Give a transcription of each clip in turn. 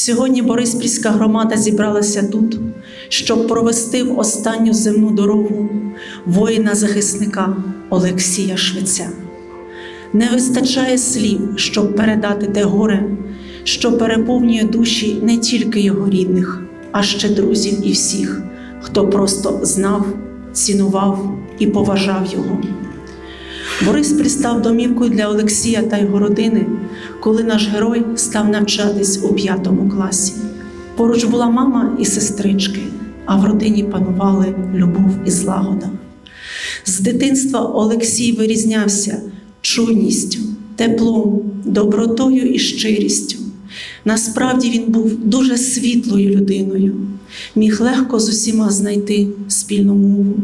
Сьогодні Бориспільська громада зібралася тут, щоб провести в останню земну дорогу воїна-захисника Олексія Швеця. Не вистачає слів, щоб передати те горе, що переповнює душі не тільки його рідних, а ще друзів і всіх, хто просто знав, цінував і поважав його. Бориспіль став домівкою для Олексія та його родини, коли наш герой став навчатись у п'ятому класі. Поруч була мама і сестрички, а в родині панували любов і злагода. З дитинства Олексій вирізнявся чуйністю, теплом, добротою і щирістю. Насправді він був дуже світлою людиною, міг легко з усіма знайти спільну мову.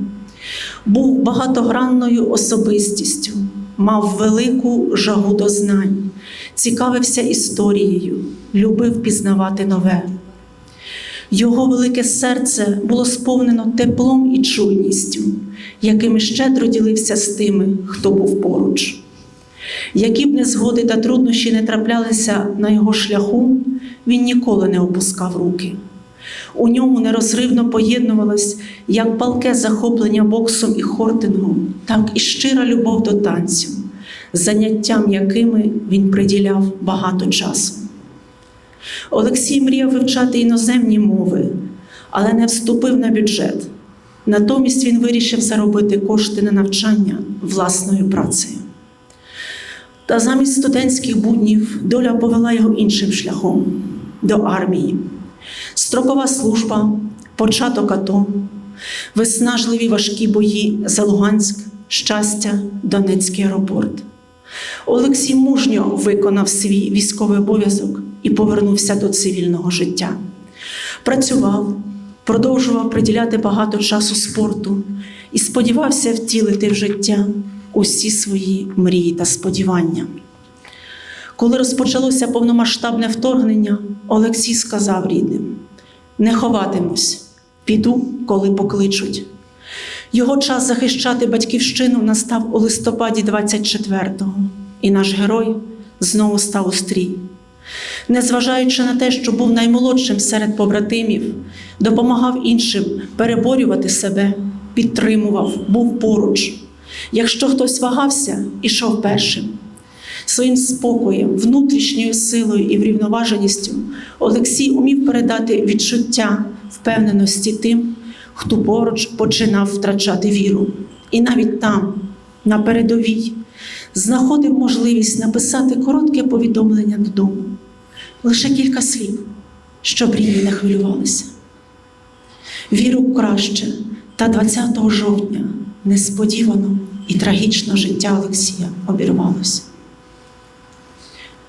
Був багатогранною особистістю, мав велику жагу до знань, цікавився історією, любив пізнавати нове. Його велике серце було сповнено теплом і чуйністю, якими щедро ділився з тими, хто був поруч. Які б незгоди та труднощі не траплялися на його шляху, він ніколи не опускав руки. У ньому нерозривно поєднувалось як палке захоплення боксом і хортингом, так і щира любов до танцю, заняттям якими він приділяв багато часу. Олексій мріяв вивчати іноземні мови, але не вступив на бюджет. Натомість він вирішив заробити кошти на навчання власною працею. Та замість студентських буднів доля повела його іншим шляхом до армії. Строкова служба, початок АТО, виснажливі важкі бої за Луганськ, щастя, Донецький аеропорт. Олексій мужньо виконав свій військовий обов'язок і повернувся до цивільного життя. Працював, продовжував приділяти багато часу спорту і сподівався втілити в життя усі свої мрії та сподівання. Коли розпочалося повномасштабне вторгнення, Олексій сказав рідним: не ховатимусь, піду, коли покличуть. Його час захищати батьківщину настав у листопаді 24-го, і наш герой знову став у. Незважаючи на те, що був наймолодшим серед побратимів, допомагав іншим переборювати себе, підтримував, був поруч. Якщо хтось вагався, ішов першим. Своїм спокоєм, внутрішньою силою і врівноваженістю Олексій умів передати відчуття впевненості тим, хто поруч починав втрачати віру. І навіть там, на передовій, знаходив можливість написати коротке повідомлення додому, лише кілька слів, щоб рідні не хвилювалися. Віру краще, та 20 жовтня несподівано і трагічно життя Олексія обірвалося.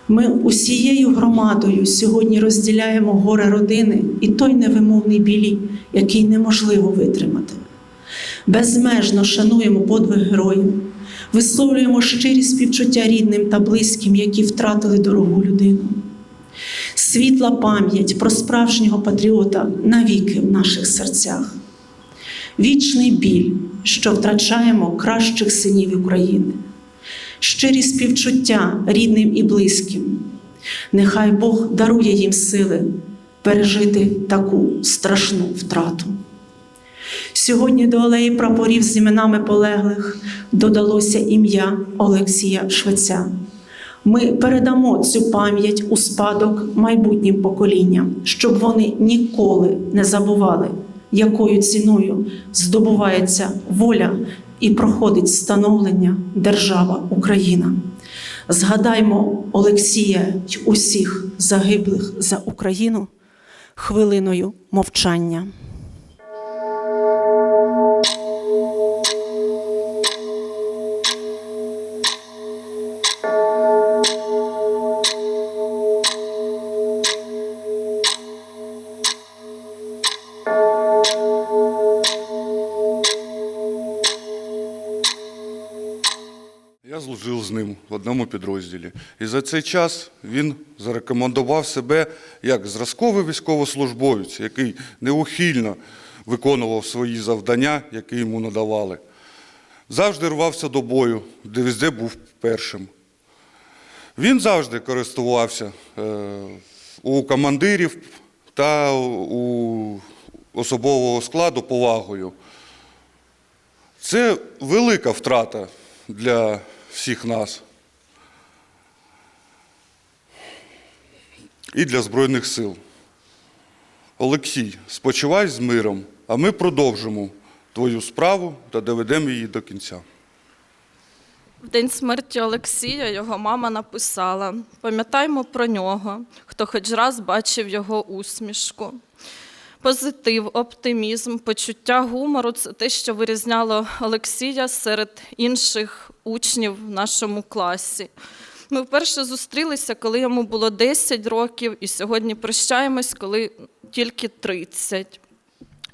Ми усією громадою сьогодні розділяємо горе родини і той невимовний білі, який неможливо витримати. Безмежно шануємо подвиг героїв, висловлюємо щирі співчуття рідним та близьким, які втратили дорогу людину. Світла пам'ять про справжнього патріота навіки в наших серцях. Вічний біль, що втрачаємо кращих синів України щирі співчуття рідним і близьким. Нехай Бог дарує їм сили пережити таку страшну втрату. Сьогодні до алеї прапорів з іменами полеглих додалося ім'я Олексія Швеця. Ми передамо цю пам'ять у спадок майбутнім поколінням, щоб вони ніколи не забували, якою ціною здобувається воля і проходить становлення держава Україна. Згадаймо Олексія й усіх загиблих за Україну хвилиною мовчання. З ним в одному підрозділі. І за цей час він зарекомендував себе як зразковий військовослужбовець, який неухильно виконував свої завдання, які йому надавали. Завжди рвався до бою, де везде був першим. Він завжди користувався е, у командирів та у особового складу повагою. Це велика втрата для всіх нас і для Збройних сил. Олексій, спочивай з миром, а ми продовжимо твою справу та доведемо її до кінця. В день смерті Олексія його мама написала: пам'ятаймо про нього, хто хоч раз бачив його усмішку. Позитив, оптимізм, почуття гумору це те, що вирізняло Олексія серед інших учнів в нашому класі. Ми вперше зустрілися, коли йому було 10 років, і сьогодні прощаємось, коли тільки 30.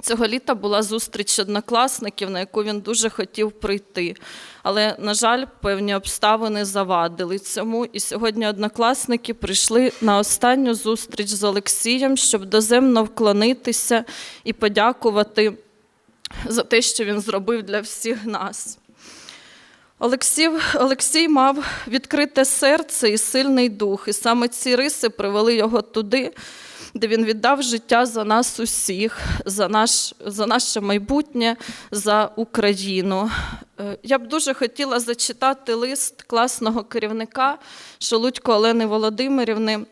Цього літа була зустріч однокласників, на яку він дуже хотів прийти. Але, на жаль, певні обставини завадили цьому. І сьогодні однокласники прийшли на останню зустріч з Олексієм, щоб доземно вклонитися і подякувати за те, що він зробив для всіх нас. Олексій, Олексій мав відкрите серце і сильний дух, і саме ці риси привели його туди, де він віддав життя за нас усіх, за, наш, за наше майбутнє, за Україну. Е, Я б дуже хотіла зачитати лист класного керівника Шелудько Олени Володимирівни.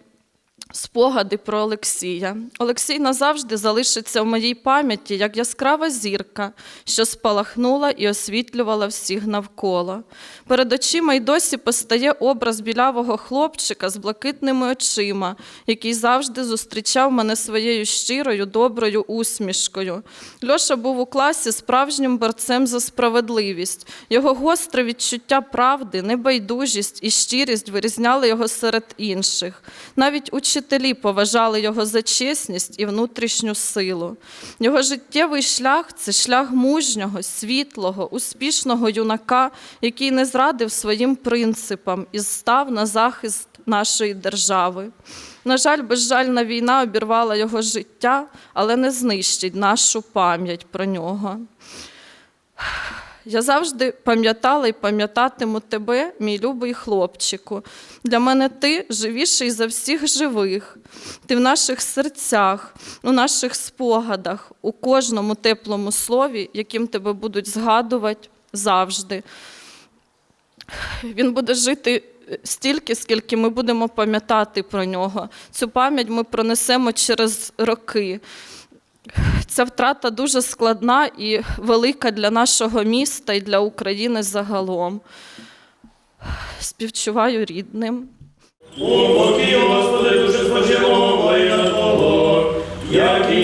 Спогади про Олексія. Олексій назавжди залишиться в моїй пам'яті як яскрава зірка, що спалахнула і освітлювала всіх навколо. Перед очима й досі постає образ білявого хлопчика з блакитними очима, який завжди зустрічав мене своєю щирою, доброю усмішкою. Льоша був у класі справжнім борцем за справедливість. Його гостре відчуття правди, небайдужість і щирість вирізняли його серед інших. Навіть учителі поважали його за чесність і внутрішню силу. Його життєвий шлях це шлях мужнього, світлого, успішного юнака, який не зрадив своїм принципам і став на захист нашої держави. На жаль, безжальна війна обірвала його життя, але не знищить нашу пам'ять про нього. Я завжди пам'ятала і пам'ятатиму тебе, мій любий хлопчику. Для мене ти живіший за всіх живих. Ти в наших серцях, у наших спогадах, у кожному теплому слові, яким тебе будуть згадувати завжди. Він буде жити стільки, скільки ми будемо пам'ятати про нього. Цю пам'ять ми пронесемо через роки. Ця втрата дуже складна і велика для нашого міста і для України загалом. Співчуваю рідним. Господи, душе як і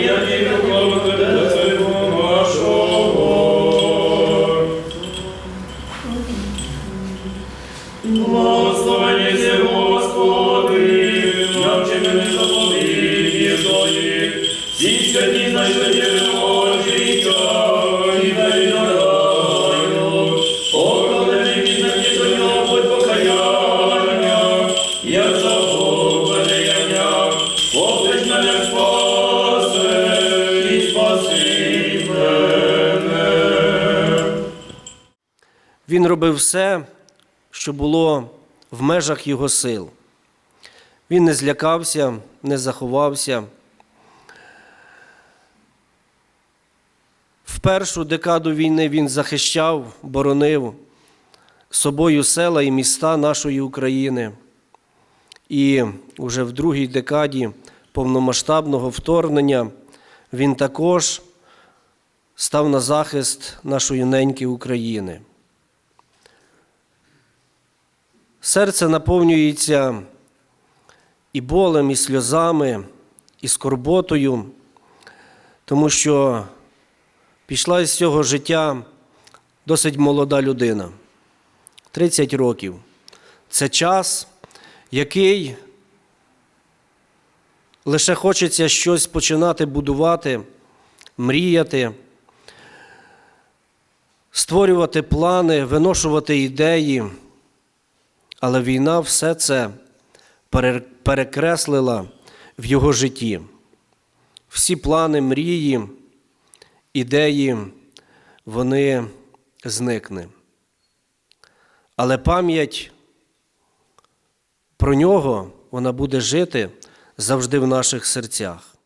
робив все, що було в межах його сил. Він не злякався, не заховався. В першу декаду війни він захищав, боронив собою села і міста нашої України. І вже в другій декаді повномасштабного вторгнення він також став на захист нашої неньки України. Серце наповнюється і болем, і сльозами, і скорботою, тому що пішла із цього життя досить молода людина 30 років. Це час, який лише хочеться щось починати будувати, мріяти, створювати плани, виношувати ідеї. Але війна все це перекреслила в його житті. Всі плани, мрії, ідеї, вони зникне. Але пам'ять про нього вона буде жити завжди в наших серцях.